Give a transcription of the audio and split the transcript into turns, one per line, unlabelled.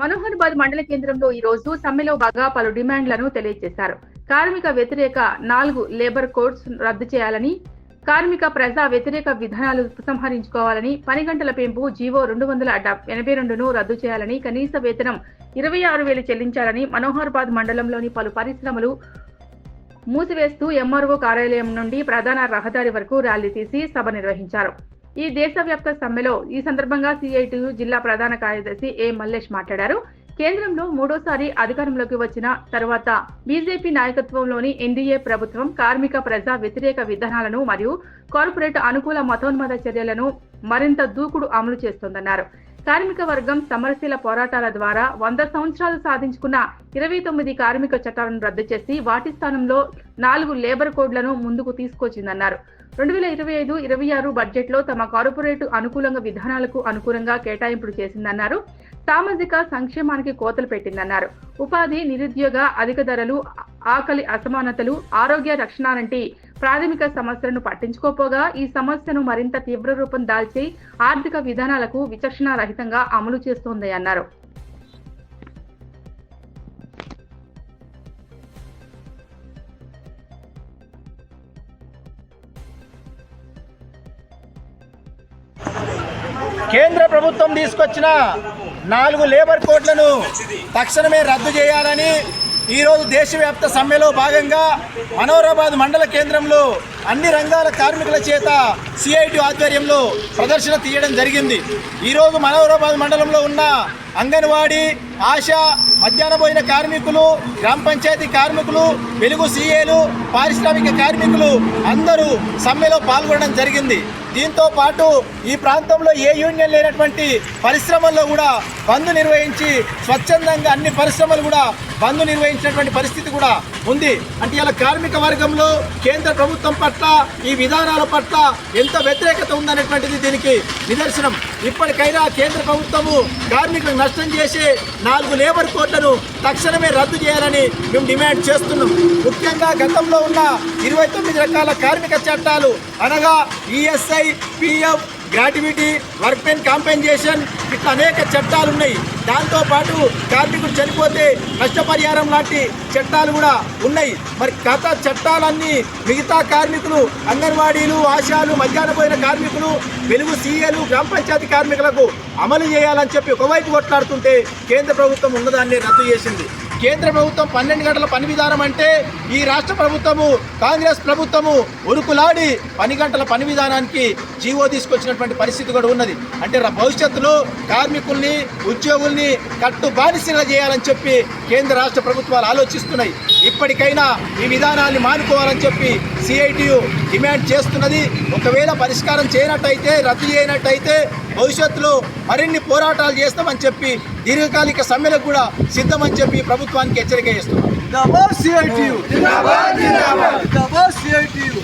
మనోహర్బాద్ మండల కేంద్రంలో ఈ రోజు సమ్మెలో బాగా పలు డిమాండ్లను తెలియజేశారు. కార్మిక వ్యతిరేక నాలుగు లేబర్ కోడ్స్ రద్దు చేయాలని కార్మిక ప్రజా వ్యతిరేక విధానాలు ఉపసంహరించుకోవాలని పని గంటల పెంపు జీవో రెండు వందల ఎనభై రెండును రద్దు చేయాలని కనీస వేతనం ఇరవై ఆరు వేలు చెల్లించాలని మనోహర్బాద్ మండలంలోని పలు పరిశ్రమలు మూసివేస్తూ ఎంఆర్ఓ కార్యాలయం నుండి ప్రధాన రహదారి వరకు ర్యాలీ తీసి సభ నిర్వహించారు. ఈ దేశవ్యాప్త సమ్మెలో ఈ సందర్భంగా సిఐటియు జిల్లా ప్రధాన కార్యదర్శి ఏ మల్లేష్ మాట్లాడారు. కేంద్రంలో మూడోసారి అధికారంలోకి వచ్చిన తర్వాత బీజేపీ నాయకత్వంలోని ఎన్డీఏ ప్రభుత్వం కార్మిక ప్రజా వ్యతిరేక విధానాలను మరియు కార్పొరేట్ అనుకూల మతోన్మత చర్యలను మరింత దూకుడు అమలు చేస్తోందన్నారు. కార్మిక వర్గం సమరశీల పోరాటాల ద్వారా వంద సంవత్సరాలు సాధించుకున్న ఇరవై తొమ్మిది కార్మిక చట్టాలను రద్దు చేసి వాటి స్థానంలో నాలుగు లేబర్ కోడ్లను ముందుకు తీసుకొచ్చిందన్నారు. రెండు వేల ఇరవై ఐదు ఇరవై ఆరు బడ్జెట్లో తమ కార్పొరేట్ అనుకూలంగా విధానాలకు అనుకూలంగా కేటాయింపులు చేసిందన్నారు. సామాజిక సంక్షేమానికి కోతలు పెట్టిందన్నారు. ఉపాధి నిరుద్యోగ అధిక ధరలు ఆకలి అసమానతలు ఆరోగ్య రక్షణ వంటి ప్రాథమిక సమస్యలను పట్టించుకోపోగా ఈ సమస్యను మరింత తీవ్ర రూపం దాల్చి ఆర్థిక విధానాలకు విచక్షణ రహితంగా అమలు చేస్తోంది అన్నారు.
కేంద్ర ప్రభుత్వం తీసుకొచ్చిన నాలుగు లేబర్ కోడ్లను తక్షణమే రద్దు చేయాలని ఈరోజు దేశవ్యాప్త సమ్మెలో భాగంగా మనోరాబాద్ మండల కేంద్రంలో అన్ని రంగాల కార్మికుల చేత సిఐటి ఆధ్వర్యంలో ప్రదర్శన తీయడం జరిగింది. ఈరోజు మనోరాబాద్ మండలంలో ఉన్న అంగన్వాడీ ఆశ మధ్యాహ్న భోజన కార్మికులు గ్రామ పంచాయతీ కార్మికులు వెలుగు సీఏలు పారిశ్రామిక కార్మికులు అందరూ సమ్మెలో పాల్గొనడం జరిగింది. దీంతో పాటు ఈ ప్రాంతంలో ఏ యూనియన్ లేనటువంటి పరిశ్రమల్లో కూడా బంద్ నిర్వహించి స్వచ్ఛందంగా అన్ని పరిశ్రమలు కూడా బంద్ నిర్వహించినటువంటి పరిస్థితి కూడా ఉంది. అంటే ఇలా కార్మిక వర్గంలో కేంద్ర ప్రభుత్వం పట్ల ఈ విధానాల పట్ల ఎంత వ్యతిరేకత ఉందనేటువంటిది దీనికి నిదర్శనం. ఇప్పటికైనా కేంద్ర ప్రభుత్వము కార్మికులకు నష్టం చేసే నాలుగు లేబర్ కోడ్లను తక్షణమే రద్దు చేయాలని మేము డిమాండ్ చేస్తున్నాం. ముఖ్యంగా గతంలో ఉన్న ఇరవై తొమ్మిది రకాల కార్మిక చట్టాలు అనగా ESI PF gratuity workmen compensation ఇట్లా అనేక చట్టాలు ఉన్నాయి. దాంతోపాటు కార్మికుడు చనిపోతే నష్టపరిహారం లాంటి చట్టాలు కూడా ఉన్నాయి. మరి గత చట్టాలన్నీ మిగతా కార్మికులు అంగన్వాడీలు ఆశాలు మధ్యాహ్న పోయిన కార్మికులు వెలుగు సీఏలు గ్రామ పంచాయతీ కార్మికులకు అమలు చేయాలని చెప్పి ఒకవైపు కొట్లాడుతుంటే కేంద్ర ప్రభుత్వం ఉన్నదాన్ని రద్దు చేసింది. కేంద్ర ప్రభుత్వం పన్నెండు గంటల పని విధానం అంటే ఈ రాష్ట్ర ప్రభుత్వము కాంగ్రెస్ ప్రభుత్వము ఉరుకులాడి పని గంటల పని విధానానికి జీవో తీసుకొచ్చినటువంటి పరిస్థితి కూడా ఉన్నది. అంటే భవిష్యత్తులో కార్మికుల్ని ఉద్యోగుల్ని కట్టు బానిసలు చేయాలని చెప్పి కేంద్ర రాష్ట్ర ప్రభుత్వాలు ఆలోచిస్తున్నాయి. ఇప్పటికైనా ఈ విధానాన్ని మానుకోవాలని చెప్పి సిఐటియు డిమాండ్ చేస్తున్నది. ఒకవేళ పరిష్కారం చేయనట్టయితే రద్దు చేయనట్టయితే భవిష్యత్తులో మరిన్ని పోరాటాలు చేస్తామని చెప్పి దీర్ఘకాలిక సమ్మెలకు కూడా సిద్ధమని చెప్పి ప్రభుత్వానికి హెచ్చరిక చేస్తున్నాం.
జిందాబాద్ సిఐటియు జిందాబాద్ జిందాబాద్. జిందాబాద్ సిఐటియు